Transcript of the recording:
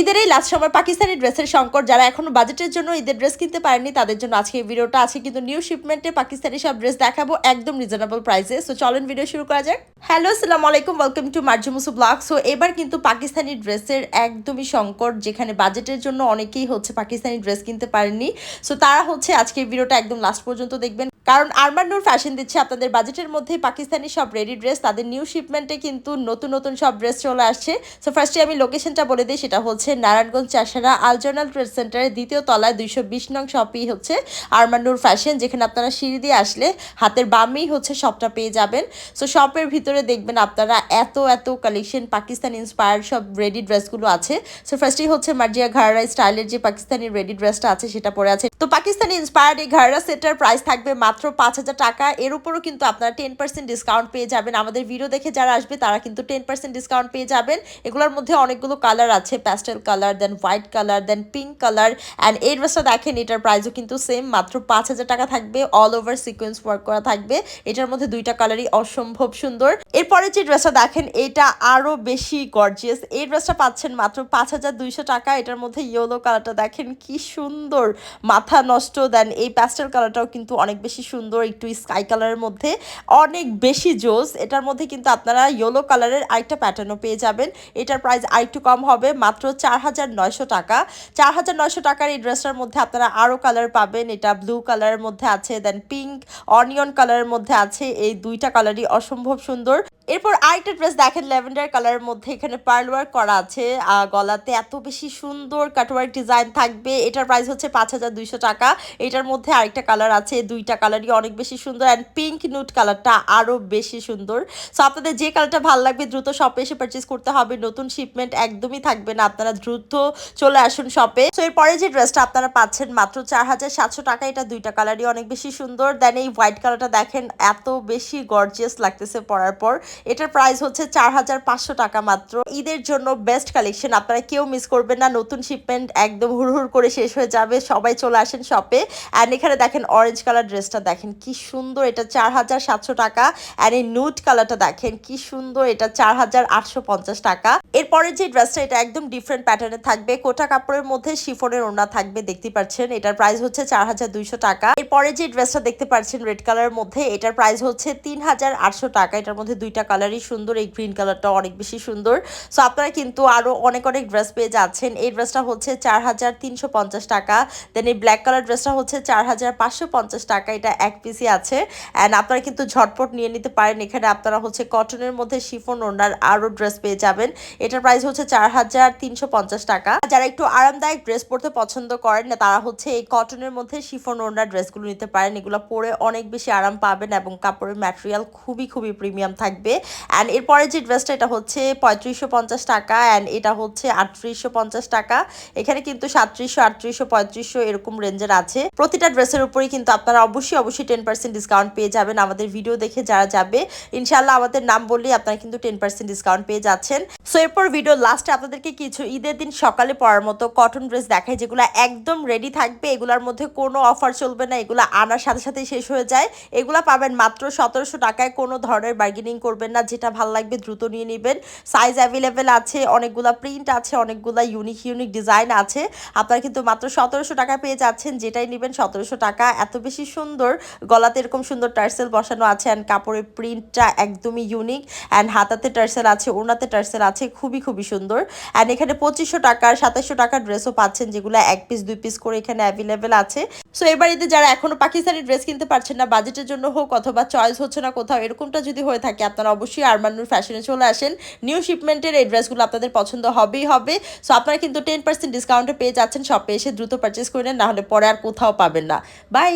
ঈদের এই লাস্ট সময় পাকিস্তানি ড্রেসের সংকট, যারা এখনও বাজেটের জন্য ঈদের ড্রেস কিনতে পারেনি তাদের জন্য আজকে ভিডিওটা আছে। কিন্তু নিউ শিপমেন্টে পাকিস্তানি সব ড্রেস দেখাবো একদম রিজনেবল প্রাইসে সো চলেন ভিডিও শুরু করা যাক। হ্যালো সালাম আলাইকুম ওয়েলকাম টু মার্জুমুসু ব্লগ সো এবার কিন্তু পাকিস্তানি ড্রেসের একদমই সংকট, যেখানে বাজেটের জন্য অনেকেই হচ্ছে পাকিস্তানি ড্রেস কিনতে পারেননি। সো তারা হচ্ছে আজকে ভিডিওটা একদম লাস্ট পর্যন্ত দেখবেন। কারণ আরমান নূর ফ্যাশন দিচ্ছে আপনাদের বাজেটের মধ্যে, পাকিস্তানি সব রেডি ড্রেস তাদের নিউ শিপমেন্টে কিন্তু নতুন নতুন সব ড্রেস চলে আসছে। সো ফার্স্টে আমি লোকেশনটা বলে দিই, সেটা হচ্ছে নারায়ণগঞ্জ চাষারা আলজনাল ট্রেড সেন্টারের দ্বিতীয় তলায় দুইশো বিশ নং শপই হচ্ছে আরমান নূর ফ্যাশন যেখানে আপনারা সিঁড়ি দিয়ে আসলে হাতের বামেই হচ্ছে শপটা পেয়ে যাবেন। সো শপের ভিতরে দেখবেন আপনারা এত এত কালেকশন পাকিস্তান ইন্সপায়ার্ড সব রেডি ড্রেসগুলো আছে। সো ফার্স্টেই হচ্ছে মার্জিয়া ঘাড়া স্টাইলের যে পাকিস্তানি রেডি ড্রেসটা আছে, সেটা পরে আছে। তো পাকিস্তানি ইন্সপায়ার্ড এই ঘাড়া সেটার প্রাইস থাকবে মাত্র পাঁচ হাজার টাকা। এর উপরও কিন্তু আপনারা টেন পার্সেন্ট ডিসকাউন্ট পেয়ে যাবেন। আমাদের ভিডিও দেখে যারা আসবে, তারা কিন্তু টেন পার্সেন্ট ডিসকাউন্ট পেয়ে যাবেন। এগুলোর মধ্যে অনেকগুলো কালার আছে। Pastel colour then white colour then pink colour and এই ড্রেসটা দেখেন, এটার প্রাইসও কিন্তু সেম মাত্র পাঁচ হাজার টাকা থাকবে। অল ওভার সিকোয়েন্স ওয়ার্ক করা থাকবে। এটার মধ্যে দুইটা কালারই অসম্ভব সুন্দর। এরপরে যে ড্রেসটা দেখেন, এটা আরও বেশি গর্জিয়াস এই ড্রেসটা পাচ্ছেন মাত্র পাঁচ হাজার দুইশো টাকা। এটার মধ্যে ইয়েলো কালারটা দেখেন, কি সুন্দর মাথা নষ্ট। দেন এই প্যাস্টেল কালারটাও কিন্তু অনেক বেশি সুন্দর একটু স্কাই কালারের মধ্যে। অনেক বেশি জোস। এটার মধ্যে কিন্তু আপনারা ইয়েলো কালারের আরেকটা প্যাটার্নও পেয়ে যাবেন। এটার প্রাইস আরেকটু কম হবে, মাত্র চার হাজার নয়শো টাকা। চার হাজার নয়শো টাকার এই ড্রেসটার মধ্যে আপনারা আরও কালার পাবেন। এটা ব্লু কালারের মধ্যে আছে দেন পিঙ্ক অনিয়ন কালারের মধ্যে আছে। এই দুইটা কালারই অসম্ভব সুন্দর। এরপর আরেকটা ড্রেস দেখেন ল্যাভেন্ডার কালারের মধ্যে এখানে পার্ল ওয়ার্ক করা আছে। গলাতে এত বেশি সুন্দর কাটওয়ার্ক ডিজাইন থাকবে। এটার প্রাইস হচ্ছে পাঁচ হাজার দুইশো টাকা। এটার মধ্যে আরেকটা কালার আছে, দুইটা কালারই অনেক বেশি সুন্দর অ্যান্ড পিঙ্ক নুট কালারটা আরও বেশি সুন্দর। সো আপনাদের যে কালারটা ভালো লাগবে, দ্রুত শপে এসে পারচেস করতে হবে। নতুন শিপমেন্ট একদমই থাকবে না। আপনারা দ্রুত চলে আসুন শপে সো এরপরে যে ড্রেসটা আপনারা পাচ্ছেন, মাত্র চার হাজার সাতশো টাকা। এটা দুইটা কালারই অনেক বেশি সুন্দর। দেন এই হোয়াইট কালারটা দেখেন, এত বেশি গর্জিয়াস লাগতেছে পরার পর। এটার প্রাইস হচ্ছে চার হাজার পাঁচশো টাকা মাত্র। ঈদের জন্য বেস্ট কালেকশন আপনারা কেউ মিস করবেন না, নতুন শিপমেন্ট একদম হুড়হুড় করে শেষ হয়ে যাবে, সবাই চলে আসেন শপে অ্যান্ড এখানে দেখেন অরেঞ্জ কালার ড্রেসটা দেখেন, কি সুন্দর এটা চার হাজার সাতশো টাকা। অ্যান্ড এই নুট কালারটা দেখেন, কি সুন্দর এটা চার হাজার আটশো পঞ্চাশ টাকা। এরপরে যে ড্রেসটা এটা একদম ডিফারেন্ট প্যাটার্নে থাকবে। কোটা কাপড়ের মধ্যে শিফনের ওড়না থাকবে, দেখতে পাচ্ছেন। এটার প্রাইস হচ্ছে চার হাজার দুইশো টাকা। এরপরে যে ড্রেসটা দেখতে পাচ্ছেন রেড কালারের মধ্যে, এটার প্রাইস হচ্ছে তিন হাজার আটশো টাকা। এটার মধ্যে দুইটা কালারই সুন্দর, এই গ্রিন কালারটা অনেক বেশি সুন্দর। সো আপনারা কিন্তু আরও অনেক অনেক ড্রেস পেয়ে যাচ্ছেন। এই ড্রেসটা হচ্ছে চার হাজার তিনশো পঞ্চাশ টাকা। দেন এই ব্ল্যাক কালার ড্রেসটা হচ্ছে চার হাজার পাঁচশো পঞ্চাশ টাকা। এটা এক পিসি আছে। অ্যান্ড আপনারা কিন্তু ঝটপট নিয়ে নিতে পারেন। এখানে আপনারা হচ্ছে কটনের মধ্যে শিফন ওনার আরও ড্রেস পেয়ে যাবেন। এটার প্রাইস হচ্ছে চার হাজার তিনশো পঞ্চাশ টাকা। যারা একটু আরামদায়ক ড্রেস পরতে পছন্দ করেন, তারা হচ্ছে এই কটনের মধ্যে শিফন ওনার ড্রেসগুলো নিতে পারেন। এগুলো পরে অনেক বেশি আরাম পাবেন এবং কাপড়ের ম্যাটেরিয়াল খুবই খুবই প্রিমিয়াম থাকবে। অ্যান্ড এরপরে যে ড্রেসটা এটা হচ্ছে পঁয়ত্রিশশো পঞ্চাশ টাকা অ্যান্ড এটা হচ্ছে আটত্রিশশো পঞ্চাশ টাকা। এখানে কিন্তু সাতত্রিশশো, আটত্রিশশো, পঁয়ত্রিশশো এরকম রেঞ্জের আছে। প্রতিটা ড্রেসের উপরেই কিন্তু আপনারা অবশ্যই অবশ্যই টেন পার্সেন্ট ডিসকাউন্ট পেয়ে যাবেন আমাদের ভিডিও দেখে যারা যাবে। ইনশাল্লাহ আমাদের নাম বললেই আপনারা কিন্তু টেন পার্সেন্ট ডিসকাউন্ট পেয়ে যাচ্ছেন। সো এরপর ভিডিও লাস্টে আপনাদেরকে কিছু ঈদের দিন সকালে পরার মতো কটন ড্রেস দেখায় যেগুলো একদম রেডি থাকবে। এগুলোর মধ্যে কোনো অফার চলবে না। এগুলো আনার সাথে সাথে শেষ হয়ে যায়। এগুলো পাবেন মাত্র সতেরোশো টাকায় কোনো ধরনের বার্গেনিং করবেন না, যেটা ভালো লাগবে দ্রুত নিয়ে নেবেন। সাইজ অ্যাভেলেবেল আছে, অনেকগুলা প্রিন্ট আছে, অনেকগুলা ইউনিক ইউনিক ডিজাইন আছে। আপনারা কিন্তু মাত্র সতেরোশো টাকা পেয়ে যাচ্ছেন, যেটাই নেবেন সতেরোশো টাকা। এত বেশি সুন্দর, গলাতে এরকম সুন্দর টার্সেল বসানো আছে অ্যান্ড কাপড়ের প্রিন্টটা একদমই ইউনিক অ্যান্ড হাতাতে টার্সেল আছে ওনাতে টার্সেল আছে, খুবই খুবই সুন্দর। অ্যান্ড এখানে পঁচিশশো টাকার, সাতাশশো টাকার ড্রেসও পাচ্ছেন, যেগুলো এক পিস দুই পিস করে এখানে অ্যাভেলেবেল আছে। সো এবার ঈদে যারা এখনও পাকিস্তানি ড্রেস কিনতে পারছেন না বাজেটের জন্য হোক অথবা চয়েস হচ্ছে না কোথাও, এরকমটা যদি হয়ে থাকে, আপনারা অবশ্যই আরমানুর ফ্যাশনে চলে আসেন। নিউ শিপমেন্টের এই ড্রেসগুলো আপনাদের পছন্দ হবেই হবে। সো আপনারা কিন্তু টেন পার্সেন্ট ডিসকাউন্টে পেয়ে যাচ্ছেন। শপে এসে দ্রুত পারচেস করে নেন, নাহলে পরে আর কোথাও পাবেন না। বাই